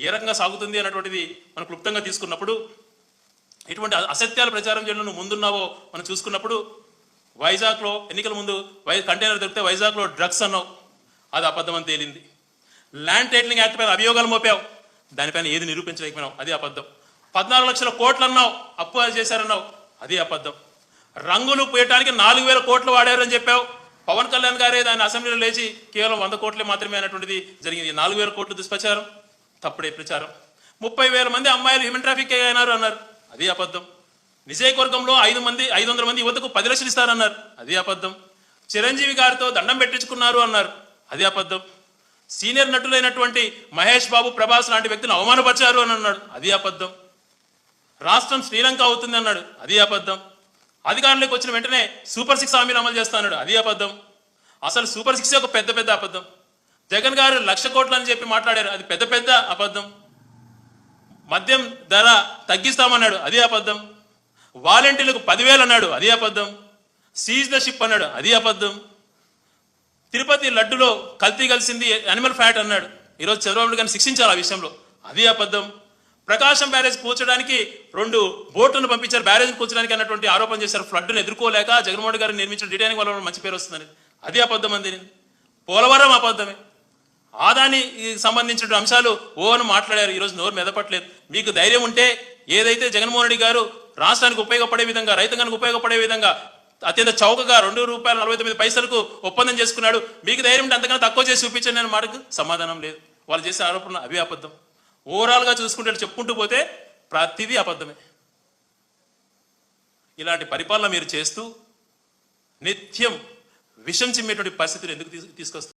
ఏ రకంగా సాగుతుంది అన్నటువంటిది మనం క్లుప్తంగా తీసుకున్నప్పుడు ఇటువంటి అసత్యాలు ప్రచారం చేయడం నువ్వు ముందున్నావో మనం చూసుకున్నప్పుడు వైజాగ్లో ఎన్నికల ముందు వై కంటైనర్ దొరికితే వైజాగ్లో డ్రగ్స్ అన్నావు. అది అబద్ధం అని తేలింది. ల్యాండ్ టైటిలింగ్ యాక్ట్ పైన అభియోగాలు మోపావు. దానిపైన ఏది నిరూపించలేకపోయినావు? అది అబద్ధం. పద్నాలుగు లక్షల కోట్లు అన్నావు. అప్పు చేశారన్నావు. అది అబద్ధం. రంగులు పోయటానికి నాలుగు వేల కోట్లు వాడారని చెప్పావు. పవన్ కళ్యాణ్ గారే దాని అసెంబ్లీలో లేచి కేవలం వంద కోట్లే మాత్రమే అన్నటువంటిది జరిగింది. నాలుగు వేల కోట్లు దుష్ప్రచారం. తప్పుడే ప్రచారం. ముప్పై వేల మంది అమ్మాయిలు హ్యూమన్ ట్రాఫిక్ అయినారు అన్నారు. అది అబద్ధం. నిజయకవర్గంలో ఐదు మంది ఐదు వందల మంది యువతకు పది లక్షలు ఇస్తారన్నారు. అది అబద్ధం. చిరంజీవి గారితో దండం పెట్టించుకున్నారు అన్నారు. అది అబద్ధం. సీనియర్ నటులైనటువంటి మహేష్ బాబు ప్రభాస్ లాంటి వ్యక్తిని అవమానపరిచారు అని అన్నాడు. అది అబద్ధం. రాష్ట్రం శ్రీలంక అవుతుంది అన్నాడు. అది అబద్ధం. అధికారంలోకి వచ్చిన వెంటనే సూపర్ సిక్స్ హామీలు అమలు చేస్తాడు అది అబద్ధం. అసలు సూపర్ సిక్స్ ఒక పెద్ద పెద్ద అబద్ధం. జగన్ గారు లక్ష కోట్లు అని చెప్పి మాట్లాడారు. అది పెద్ద పెద్ద అబద్ధం. మద్యం ధర తగ్గిస్తామన్నాడు. అది అబద్ధం. వాలంటీర్లకు పదివేలు అన్నాడు. అది అబద్ధం. సీజ్ ద షిప్ అన్నాడు. అది అబద్ధం. తిరుపతి లడ్డులో కల్తీ కలిసింది అనిమల్ ఫ్యాట్ అన్నాడు. ఈరోజు చంద్రబాబు గారిని శిక్షించాలి ఆ విషయంలో. అది అబద్ధం. ప్రకాశం బ్యారేజ్ కూర్చడానికి రెండు బోట్లను పంపించారు. బ్యారేజ్ కూర్చడానికి అన్నటువంటి ఆరోపణ చేశారు. ఫ్లడ్ను ఎదుర్కోలేక జగన్మోహన్ గారు నిర్మించిన డిటైనింగ్ వల్ల మంచి పేరు వస్తుందని అది అబద్ధం అంది. పోలవరం అబద్ధమే. ఆదాని సంబంధించిన అంశాలు ఓ మాట్లాడారు. ఈరోజు నోరు మెదపట్లేదు. మీకు ధైర్యం ఉంటే ఏదైతే జగన్మోహన్ రెడ్డి గారు రాష్ట్రానికి ఉపయోగపడే విధంగా రైతాంగానికి ఉపయోగపడే విధంగా అత్యంత చౌకగా రెండు రూపాయల నలభై తొమ్మిది పైసలకు ఒప్పందం చేసుకున్నాడు. మీకు ధైర్యం ఉంటే అంతకన్నా తక్కువ చేసి చూపించండి అనే మాటకు సమాధానం లేదు. వాళ్ళు చేసే ఆరోపణ అవి అబద్ధం. ఓవరాల్గా చూసుకుంటే చెప్పుకుంటూ పోతే ప్రతిదీ అబద్ధమే. ఇలాంటి పరిపాలన మీరు చేస్తూ నిత్యం విషం చిమ్మేటువంటి పరిస్థితులు ఎందుకు తీసుకొస్తారు